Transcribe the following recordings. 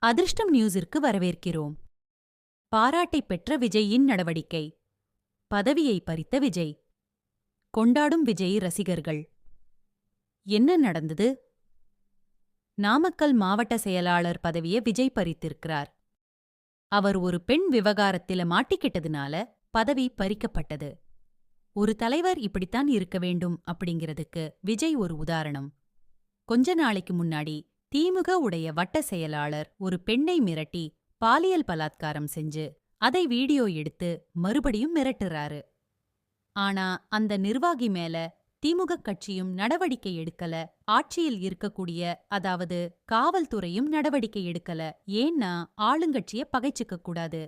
அதிர்ஷ்டம் நியூஸிற்கு வரவேற்கிறோம். பாராட்டை பெற்ற விஜயின் நடவடிக்கை. பதவியை பறித்த விஜய். கொண்டாடும் விஜய் ரசிகர்கள். என்ன நடந்தது? நாமக்கல் மாவட்ட செயலாளர் பதவியை விஜய் பறித்திருக்கிறார். அவர் ஒரு பெண் விவகாரத்தில மாட்டிக்கிட்டதுனால பதவி பறிக்கப்பட்டது. ஒரு தலைவர் இப்படித்தான் இருக்க வேண்டும் அப்படிங்கிறதுக்கு விஜய் ஒரு உதாரணம். கொஞ்ச நாளைக்கு முன்னாடி திமுக உடைய வட்ட செயலாளர் ஒரு பெண்ணை மிரட்டி பாலியல் பலாத்காரம் செஞ்சு அதை வீடியோ எடுத்து மறுபடியும் மிரட்டுறாரு. ஆனா அந்த நிர்வாகி மேல திமுக கட்சியும் நடவடிக்கை எடுக்கல ஆட்சியில் இருக்கக்கூடிய அதாவது காவல்துறையும் நடவடிக்கை எடுக்கல ஏன்னா ஆளுங்கட்சிய பகைச்சுக்க கூடாது.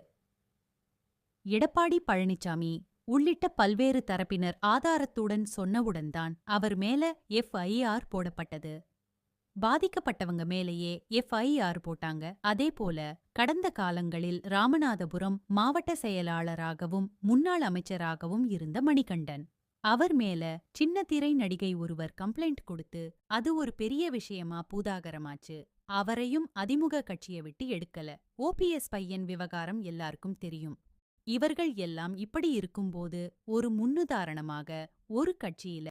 எடப்பாடி பழனிசாமி உள்ளிட்ட பல்வேறு தரப்பினர் ஆதாரத்துடன் சொன்னவுடன்தான் அவர் மேல எஃப்ஐஆர் போடப்பட்டது. பாதிக்கப்பட்டவங்க மேலேயே எஃப்ஐஆர் போட்டாங்க. அதேபோல கடந்த காலங்களில் ராமநாதபுரம் மாவட்ட செயலாளராகவும் முன்னாள் அமைச்சராகவும் இருந்த மணிகண்டன். அவர் மேல சின்ன திரை நடிகை ஒருவர் கம்ப்ளைண்ட் கொடுத்து அது ஒரு பெரிய விஷயமா பூதாகரமாச்சு. அவரையும் அதிமுக கட்சியை விட்டு எடுக்கல. ஓபிஎஸ் பையன் விவகாரம் எல்லாருக்கும் தெரியும். இவர்கள் எல்லாம் இப்படி இருக்கும்போது ஒரு முன்னுதாரணமாக ஒரு கட்சியில